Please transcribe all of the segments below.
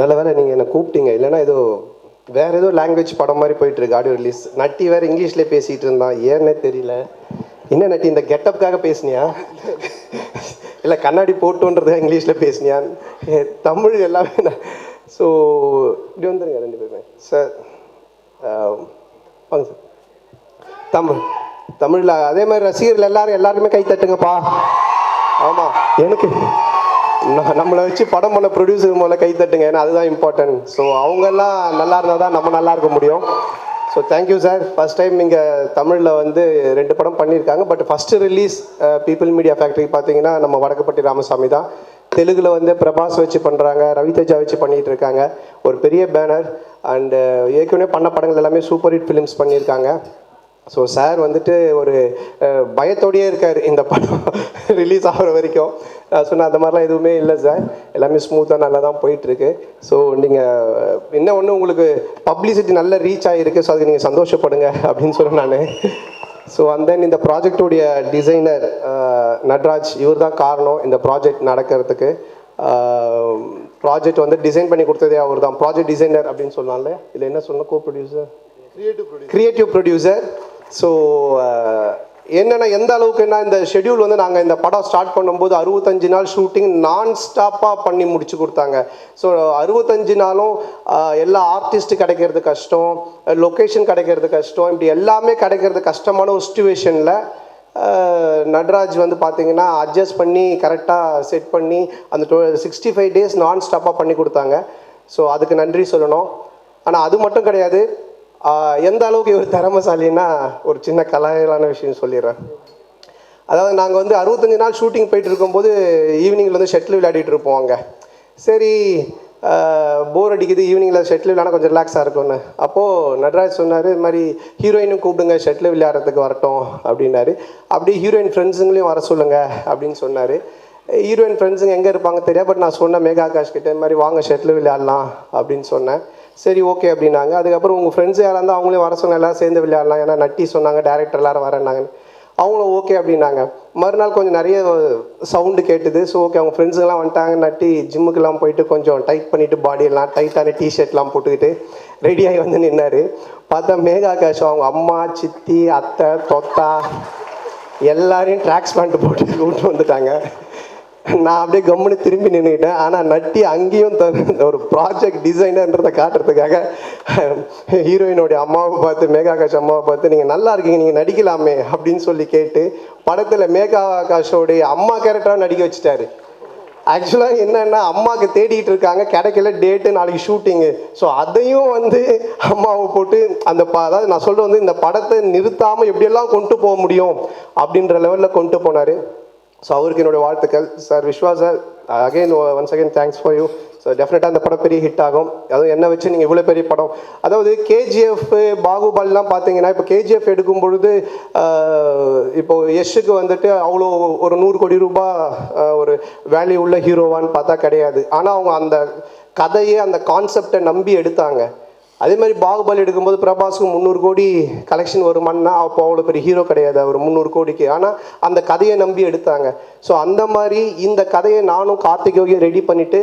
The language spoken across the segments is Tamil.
நல்ல வேலை நீங்கள் என்னை கூப்பிட்டீங்க. இல்லைன்னா ஏதோ வேறு ஏதோ லாங்குவேஜ் படம் மாதிரி போயிட்டு இருக்கு ஆடியோ ரிலீஸ் நட்டி வேறு இங்கிலீஷ்ல பேசிட்டு இருந்தான். ஏன்னே தெரியல. என்ன நட்டி இந்த கெட்டப்புக்காக பேசுனியா? இல்லை கண்ணாடி போட்டுன்றது இங்கிலீஷில் பேசினியா? தமிழ் எல்லாமே ஸோ இப்படி வந்துருங்க ரெண்டு பேருமே. சார் வாங்க சார் தமிழ் தமிழில் அதே மாதிரி ரசிகர்கள் எல்லாரும் எல்லாருமே கை தட்டுங்கப்பா. ஆமாம் எனக்கு நம்மளை வச்சு படம் பண்ண ப்ரொடியூசர் முதல்ல கை தட்டுங்க. ஏன்னா அதுதான் இம்பார்ட்டன்ட் ஸோ அவங்கெல்லாம் நல்லா இருந்தால் தான் நம்ம நல்லா இருக்க முடியும். So thank you sir first time இங்கே தமிழில் வந்து ரெண்டு படம் பண்ணியிருக்காங்க. But first release People Media Factory பார்த்தீங்கன்னா நம்ம வடக்குப்பட்டி ராமசாமி தான். தெலுங்கில் வந்து பிரபாஸ் வச்சு பண்ணுறாங்க ரவிதேஜா வச்சு பண்ணிகிட்டு இருக்காங்க. ஒரு பெரிய பேனர் அண்டு ஏற்கனவே பண்ண படங்கள் எல்லாமே சூப்பர் ஹிட் ஃபிலிம்ஸ் பண்ணியிருக்காங்க. ஸோ சார் வந்துட்டு ஒரு பயத்தோடையே பயத்தோடயே இருக்கார் இந்த படம் ரிலீஸ் ஆகிற வரைக்கும். நான் சொன்ன அந்த மாதிரிலாம் எதுவுமே இல்லை சார் எல்லாமே ஸ்மூத்தாக நல்லா தான் போயிட்டுருக்கு. ஸோ நீங்கள் என்ன ஒன்று உங்களுக்கு பப்ளிசிட்டி நல்ல ரீச் ஆகிருக்கு ஸோ அதுக்கு நீங்கள் சந்தோஷப்படுங்க அப்படின்னு சொல்ல நான். ஸோ அண்ட் தென் இந்த ப்ராஜெக்டோடைய டிசைனர் நட்ராஜ் இவர் தான் காரணம் இந்த ப்ராஜெக்ட் நடக்கிறதுக்கு. ப்ராஜெக்ட் வந்து டிசைன் பண்ணி கொடுத்ததே அவர் தான் ப்ராஜெக்ட் டிசைனர் அப்படின்னு சொல்லலாம்ல இல்லை என்ன சொல்லணும் co producer creative producer so என்னென்னா எந்த அளவுக்கு என்ன இந்த ஷெட்யூல் வந்து நாங்கள் இந்த படம் ஸ்டார்ட் பண்ணும்போது அறுபத்தஞ்சு நாள் ஷூட்டிங் நான் ஸ்டாப்பாக பண்ணி முடிச்சு கொடுத்தாங்க. ஸோ அறுபத்தஞ்சு நாளும் எல்லா ஆர்டிஸ்ட் கிடைக்கிறது கஷ்டம் லொக்கேஷன் கிடைக்கிறது கஷ்டம் இப்படி எல்லாமே கிடைக்கிறது கஷ்டமான ஒரு சுச்சுவேஷனில் நட்ராஜ் வந்து பார்த்தீங்கன்னா அட்ஜஸ்ட் பண்ணி கரெக்டாக செட் பண்ணி அந்த டொ சிக்ஸ்டி ஃபைவ் டேஸ் நான் ஸ்டாப்பாக பண்ணி கொடுத்தாங்க. ஸோ அதுக்கு நன்றி சொல்லணும். ஆனால் அது மட்டும் கிடையாது. எந்த அளவுக்கு இவர் திறமசாலின்னா ஒரு சின்ன கலையிலான விஷயம் சொல்லிடுறேன். அதாவது நாங்கள் வந்து அறுபத்தஞ்சு நாள் ஷூட்டிங் போயிட்டு இருக்கும்போது ஈவினிங்கில் வந்து ஷட்டில் விளையாடிட்டு இருப்போம் அங்கே. சரி போர் அடிக்குது ஈவினிங்கில் ஷட்டில் விளையாட கொஞ்சம் ரிலாக்ஸாக இருக்கும்னு. அப்போது நட்ராஜ் சொன்னார் இது மாதிரி ஹீரோயினும் கூப்பிடுங்க ஷட்டில் விளையாடுறதுக்கு வரட்டும் அப்படின்னாரு. அப்படியே ஹீரோயின் ஃப்ரெண்ட்ஸுங்களையும் வர சொல்லுங்க அப்படின்னு சொன்னார். ஹீரோயின் ஃப்ரெண்ட்ஸுங்க எங்கே இருப்பாங்க தெரியாது பட் நான் சொன்னேன் மேகா ஆகாஷ் கிட்டே இந்த மாதிரி வாங்க ஷட்டில் விளையாடலாம் அப்படின்னு சொன்னேன். சரி ஓகே அப்படின்னாங்க. அதுக்கப்புறம் உங்கள் ஃப்ரெண்ட்ஸ் யாராக இருந்தால் அவங்களே வர சொன்ன எல்லாரும் சேர்ந்து விளையாடலாம். ஏன்னா நட்டி சொன்னாங்க டேரக்டர் எல்லாரும் வரேன்னாங்க அவங்களும் ஓகே அப்படின்னாங்க. மறுநாள் கொஞ்சம் நிறைய சவுண்டு கேட்டுது. ஸோ ஓகே அவங்க ஃப்ரெண்ட்ஸுங்கெல்லாம் வந்துட்டாங்க. நட்டி ஜிம்முக்கெல்லாம் போயிட்டு கொஞ்சம் டைட் பண்ணிவிட்டு பாடியெல்லாம் டைட்டான டிஷர்ட்லாம் போட்டுக்கிட்டு ரெடியாகி வந்து நின்னார். பார்த்தா மேகா ஆகாஷ் அவங்க அம்மா சித்தி அத்தை தொத்தா எல்லாரையும் ட்ராக்ஸ் பேண்ட் போட்டு கூப்பிட்டு வந்துட்டாங்க. நான் அப்படியே கம்முன்னு திரும்பி நின்றுக்கிட்டேன் ஆனால் நட்டி அங்கேயும் ஒரு ப்ராஜெக்ட் டிசைனர்ன்றதை காட்டுறதுக்காக ஹீரோயினுடைய அம்மாவை பார்த்து மேகா ஆகாஷ் அம்மாவை பார்த்து நீங்கள் நல்லா இருக்கீங்க நீங்கள் நடிக்கலாமே அப்படின்னு சொல்லி கேட்டு படத்தில் மேகா ஆகாஷோடைய அம்மா கேரக்டராக நடிக்க வச்சுட்டாரு. ஆக்சுவலாக என்னென்னா அம்மாவுக்கு தேடிட்டு இருக்காங்க கிடைக்கல டேட்டு நாளைக்கு ஷூட்டிங்கு ஸோ அதையும் வந்து அம்மாவை போட்டு அந்த ப அதாவது நான் சொல்கிறது வந்து இந்த படத்தை நிறுத்தாமல் எப்படியெல்லாம் கொண்டு போக முடியும் அப்படின்ற லெவலில் கொண்டு போனார். ஸோ அவருக்கு என்னுடைய வாழ்த்துக்கள். Sir Viswa sir again once again thanks for you so டெஃபினட்டாக அந்த படம் பெரிய ஹிட் ஆகும். அதுவும் என்ன வச்சு நீங்கள் இவ்வளோ பெரிய படம்? அதாவது கேஜிஎஃப் பாகுபலிலாம் பார்த்தீங்கன்னா இப்போ கேஜிஎஃப் எடுக்கும் பொழுது இப்போது இப்போ யஷுக்கு வந்துட்டு அவ்வளோ ஒரு நூறு கோடி ரூபாய் ஒரு வேல்யூ உள்ள ஹீரோவான்னு பார்த்தா கிடையாது. ஆனால் அவங்க அந்த கதையை அந்த கான்செப்டை நம்பி எடுத்தாங்க. அதே மாதிரி பாகுபலி எடுக்கும்போது பிரபாஸுக்கு முந்நூறு கோடி கலெக்ஷன் வருமானா அப்போ அவ்வளோ பெரிய ஹீரோ கிடையாது. அவர் முந்நூறு கோடிக்கு. ஆனால் அந்த கதையை நம்பி எடுத்தாங்க. ஸோ அந்த மாதிரி இந்த கதையை நானும் கார்த்திகோகியும் ரெடி பண்ணிவிட்டு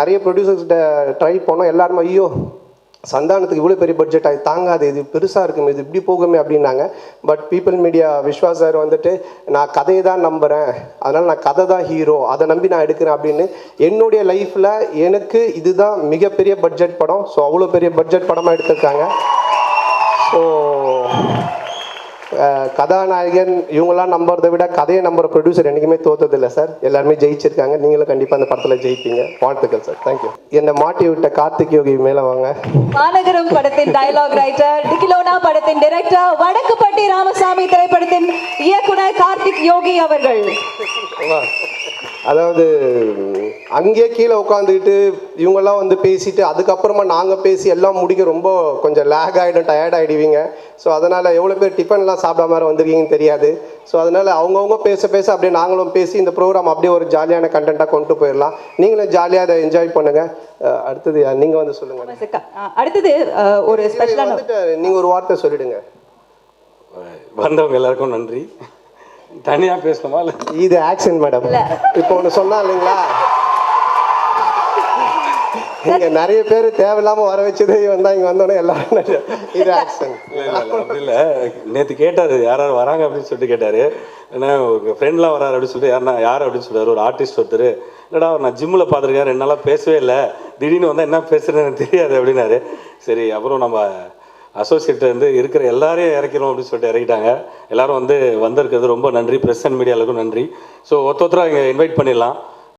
நிறைய ப்ரொடியூசர்ஸ்கிட்ட ட்ரை பண்ணோம். எல்லாருமே ஐயோ சந்தானத்துக்கு இவ்வளோ பெரிய பட்ஜெட் ஆகி தாங்காது இது பெருசாக இருக்குமே இது இப்படி போகுமே அப்படின்னாங்க. But People Media Viswa sir வந்துட்டு நான் கதையை தான் நம்புகிறேன் அதனால் நான் கதை தான் ஹீரோ அதை நம்பி நான் எடுக்கிறேன் அப்படின்னு என்னுடைய லைஃப்பில் எனக்கு இதுதான் மிகப்பெரிய பட்ஜெட் படம். ஸோ அவ்வளோ பெரிய பட்ஜெட் படமாக எடுத்திருக்காங்க. ஸோ கதாநாயகன் இவங்கெல்லாம் நம்புறதை விட கதையை நம்புற ப்ரொடியூசர் என்றைக்குமே தோத்ததில்லை சார் எல்லாருமே ஜெயிச்சிருக்காங்க. நீங்களும் கண்டிப்பாக அந்த படத்தில் ஜெயிப்பீங்க. வாழ்த்துக்கள் சார் தேங்க்யூ என்னை மாட்டி விட்ட கார்த்திக் யோகி மேலே வாங்க. மாநகரம் படத்தின் டயலாக் ரைட்டர் டிகிலோனா படத்தின் டைரக்டர் வடக்குப்பட்டி ராமசாமி திரைப்படத்தின் இயக்குனர் கார்த்திக் யோகி அவர்கள். அதாவது அங்கேயே கீழே உட்காந்துக்கிட்டு இவங்கெல்லாம் வந்து பேசிட்டு அதுக்கப்புறமா நாங்கள் பேசி எல்லாம் முடிக்க ரொம்ப கொஞ்சம் லேக் ஆகிடும் டயர்ட் ஆகிடுவீங்க ஸோ அதனால் எவ்வளோ பேர் டிஃபன்லாம் சாப்பிடாம வேறு வந்திருக்கீங்கன்னு தெரியாது. ஸோ அதனால் அவங்கவுங்க பேச பேச அப்படியே நாங்களும் பேசி இந்த ப்ரோக்ராம் அப்படியே ஒரு ஜாலியான கண்டென்ட்டாக கொண்டு போயிடலாம். நீங்களும் ஜாலியாக அதை என்ஜாய் பண்ணுங்கள் அடுத்தது நீங்கள் வந்து சொல்லுங்கள் அடுத்தது ஒரு வந்துட்டு நீங்கள் ஒரு வார்த்தை சொல்லிடுங்க. வந்தவங்க எல்லாருக்கும் நன்றி. தனியாக பேசணுமா இல்லை? இது ஆக்ஷன் மேடம் இப்போ ஒன்று சொன்னா இல்லைங்களா? இங்க நிறைய பேர் தேவையில்லாம வர வச்சதே வந்தா இங்க வந்தோடனே எல்லாரும் இது ஆக்ஷன் இல்ல, இல்ல, இல்ல, அப்படி இல்லை. நேற்று கேட்டார் யார் யார் வராங்க அப்படின்னு சொல்லிட்டு கேட்டார். ஏன்னா உங்கள் ஃப்ரெண்ட்லாம் வராரு அப்படின்னு சொல்லிட்டு யாருன்னா யார் அப்படின்னு சொல்றாரு ஒரு ஆர்டிஸ்ட் ஒருத்தர். இல்லைடா நான் ஜிம்மில் பார்த்துருக்கேன் ரெண்டு நாளாக பேசவே இல்லை. திடீர்னு வந்தால் என்ன பேசுறேன்னு தெரியாது அப்படின்னாரு. சரி அப்புறம் நம்ம அசோசியேட் வந்து இருக்கிற எல்லாரையும் இறக்கிறோம் அப்படின்னு சொல்லிட்டு இறக்கிட்டாங்க. எல்லாரும் வந்து வந்திருக்கிறது ரொம்ப நன்றி. ப்ரெஸ் அண்ட் மீடியாவுக்கும் நன்றி. ஸோ ஒருத்த ஒருத்தராக இங்கே இன்வைட் பண்ணிடலாம்.